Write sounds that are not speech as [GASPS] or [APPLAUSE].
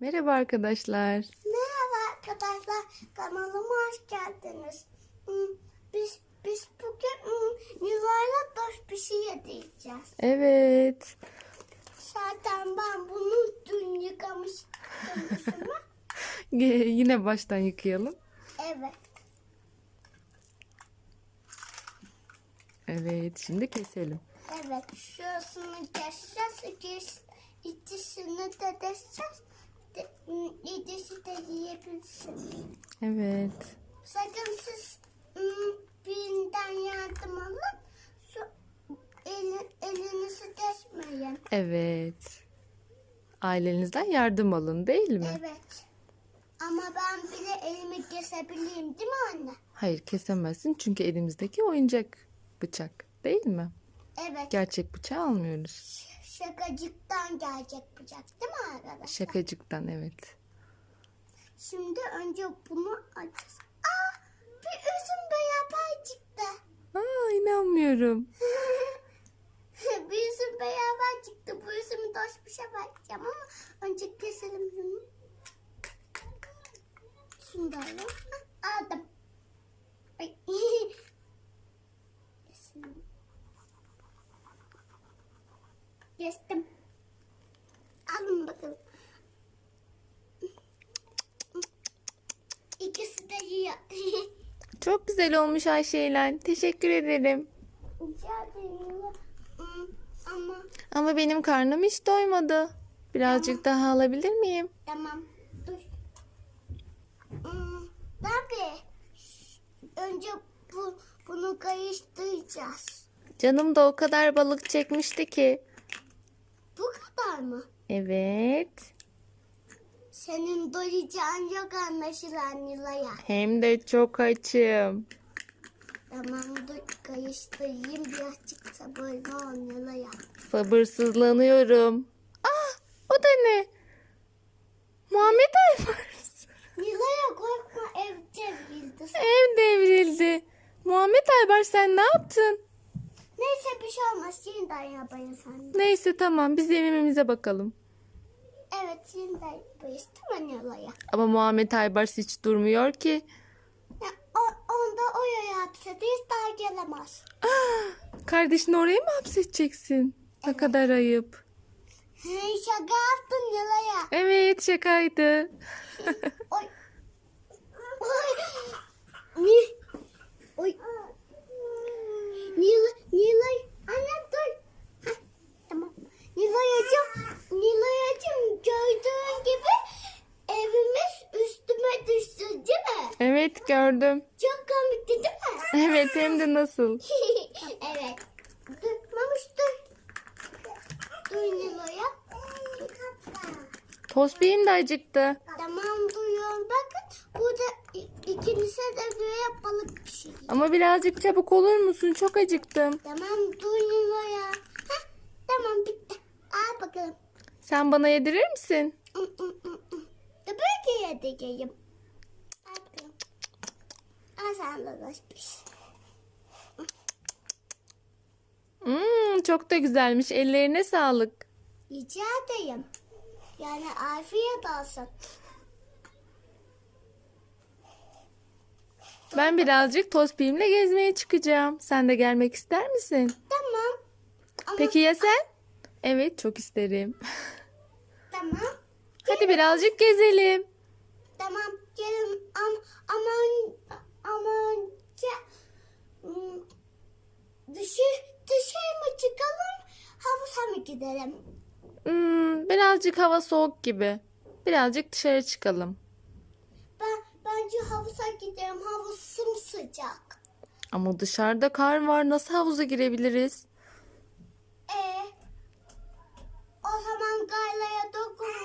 Merhaba arkadaşlar. Merhaba arkadaşlar, kanalıma hoş geldiniz. Hmm, Biz biz bugün hmm, Nilay'la dost bir şey yiyeceğiz. Evet. Zaten ben bunu dün yıkamıştım [LAUGHS] Yine baştan yıkayalım. Evet. Evet, şimdi keselim. Evet. Şurasını keseceğiz. İkisi, ikisini de keseceğiz. İkisi de yiyebilsin. Evet. Sakın siz hmm, birinden yardım alın. Su, eli, elinizi kesmeyin. Evet. Ailenizden yardım alın değil mi? Evet. Ama ben bile elimi kesebileyim değil mi anne? Hayır kesemezsin çünkü elimizdeki oyuncak bıçak değil mi? Evet. Gerçek bıçağı almıyoruz. Şakacıktan gelecek bıçak değil mi arkadaşlar? Şakacıktan evet. Şimdi önce bunu açacağız. Aa, bir üzüm beraber çıktı. Aa inanmıyorum. [LAUGHS] bir üzüm beraber çıktı. Bu üzümü doş bir şey bakacağım ama önce keselim şunu. Şunu da alalım. Hah, Aldım. [LAUGHS] Ay. Keselim. Kestim. Alın bakalım. İkisi de yiyor. [LAUGHS] Çok güzel olmuş Ayşe Teşekkür ederim. Rica ederim. Ama Ama benim karnım hiç doymadı. Birazcık daha alabilir miyim? tamam dur. Tabii. Önce bu, bunu karıştıracağız. Canım da o kadar balık çekmişti ki. Bu kadar mı? Evet. Senin doyacağın yok anlaşılan Nilay'a. Hem de çok açım. Tamam dur karıştırayım birazcık sabırlı ol Nilay'a. Sabırsızlanıyorum. Ah, o da ne? Muhammed Aybars. Nilay'a korkma ev çevrildi. Ev devrildi. Muhammed Aybars sen ne yaptın? Bir şey olmaz. Yeniden yapayım sen. Neyse tamam biz evimize bakalım. Evet yeniden yapayız değil mi Nilay'a? Ama Muhammed Aybars hiç durmuyor ki. Ya, o, onda o yaya hapsedeyiz daha gelemez. Ah, [GASPS] kardeşini oraya mı hapsedeceksin? Ne kadar ayıp. Hey, şaka yaptın Yalaya. Evet şakaydı. [LAUGHS] Oy. [LAUGHS] Oy. Ni. Oy. Nilay. Anne dur. Heh, tamam. Nilay'cığım. Nilay'cığım gördüğün gibi evimiz üstüme düştü değil mi? Evet gördüm. Çok komikti değil mi? Evet hem de nasıl? [LAUGHS] evet. Dur Mamuş dur. Dur Nilay'a. Tosbihim de acıktı. Tamam duyuyorum. Bakın burada i- ikinize de göre balık pişiriyor. Ama birazcık çabuk olur musun? Çok acıktım. Tamam duyuyor ya. Heh, tamam bitti. Al bakalım. Sen bana yedirir misin? Mm, mm, mm. Tabii ki yedireyim. Piş. Hmm, çok da güzelmiş. Ellerine sağlık. Rica edeyim. Yani afiyet olsun. Ben birazcık Tosbihimle gezmeye çıkacağım. Sen de gelmek ister misin? Tamam. Ama, Peki ya sen? Evet çok isterim. [LAUGHS] Tamam. Hadi birazcık gezelim. Tamam gelin am aman ama önce dışarı, dışarı mı çıkalım havuza mı gidelim? Hmm, birazcık hava soğuk gibi. Birazcık dışarı çıkalım. Ben bence havuza gidelim. Havuz sımsıcak. Ama dışarıda kar var. Nasıl havuza girebiliriz? Ee, o zaman gaylaya dokun